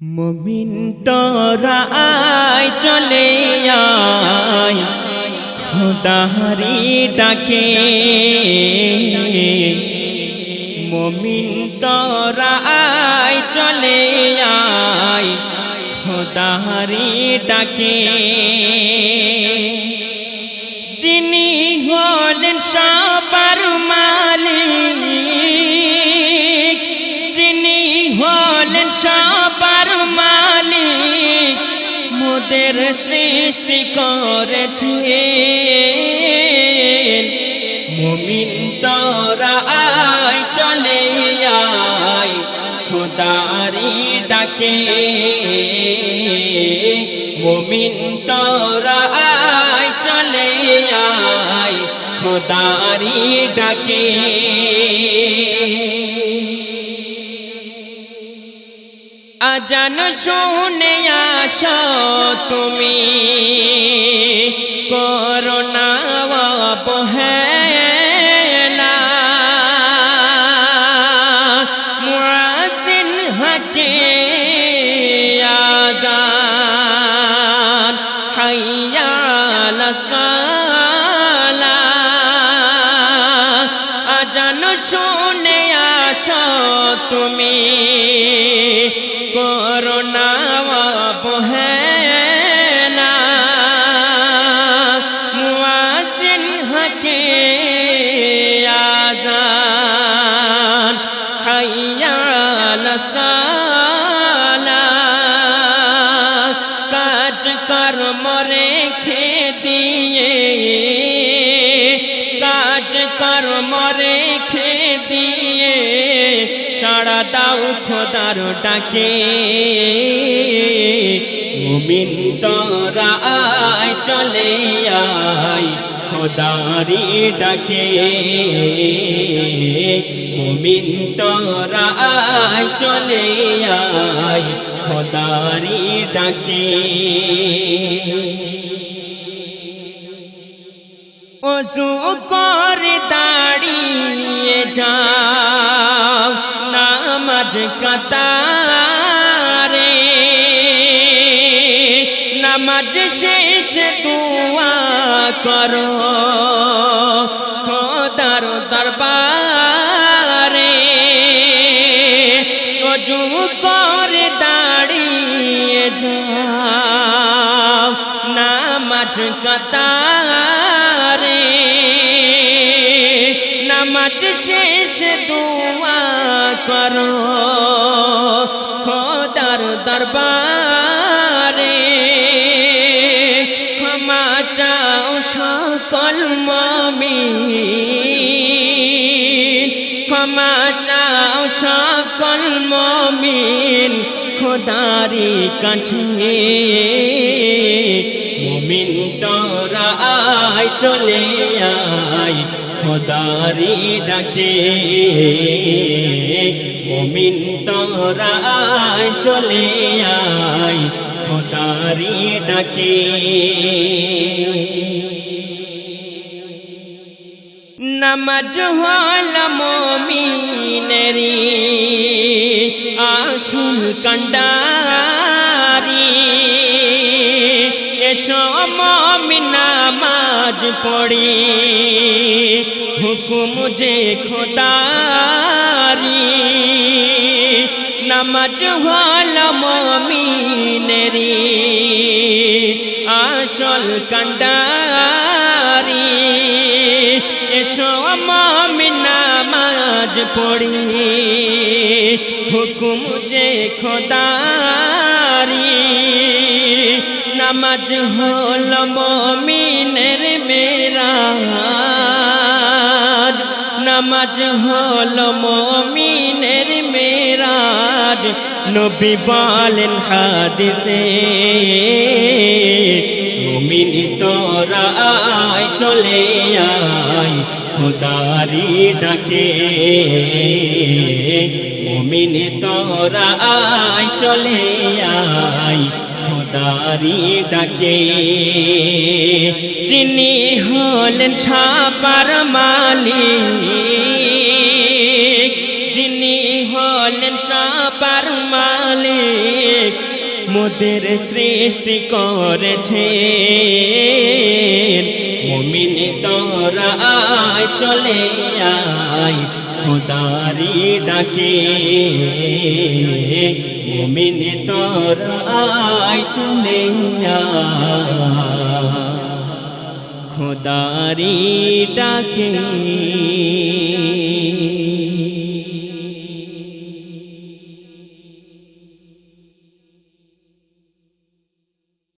মমিন তোরা আয় চলে আয় ডাকে। মমিন তোরা আয় চলে আয় ডাকে। যিনি হলেন সবার মালিক, যিনি হলেন সবার সৃষ্টি করেছে। মুমিন তোরা আয়, চলে আয়, খোদারি ডাকে। মুমিন তোরা আয়, চলে আয়, খোদারি ডাকে। আজান শুনে আস মুআসিন হকে আজান হাইয়া সালা আজান শুনে আস তুমি করোনা সালা কাজ কর্ম রেখে দিয়ে কাজ কর্ম রেখে দিয়ে সাড়া দাও খোদার ডাকে মুমিন তোরা চলে আয় খোদারি ডাকে, মুমিন তোরা আয়, চলে আয়, খোদারি ডাকে। ওসু করে দাঁড়িয়ে যাও, নামাজ কাতারে। নামাজ শেষ, দুয়া করো। খোদার দরবারে অজু করে দাঁড়িয়ে যাও। নামাজ কাতারে, নামাজ শেষ দুয়া করো। খোদার দরবারে সকল মমিন। ক্ষমা চাও সকল মমিন। খোদারি কাছে। মুমিন তোরা আয় চলে আয়, খোদারি ডাকে। মুমিন তোরা আয় চলে আয়, খোদারি ডাকে। নামাজ হল মমিনেরি আসল কন্ডারি। এসো মমিন নামাজ পড়ি, হুকুম যে খোদারি। নামাজ হল মমিনেরি আসল কন্ডারি। এসো নামাজ পড়ি। হুকুম যে খোদারি। নামাজ হল মমিনের মেরাজ। নামাজ হল মমিনের মেরাজ। নবী বলেন হাদিসে, মুমিন তোরা চলে আয়। খোদারি ডাকে মমিনে তোরা আয় চলে আয় খুদারি ডাকে। যিনি হলেন সাফার মালিক মোদের সৃষ্টি করেছে মুমিন তোরা আয়, চলে আয়, খোদারি ডাকে। মুমিন তোরা আয়, চলে আয়, খোদারি ডাকে।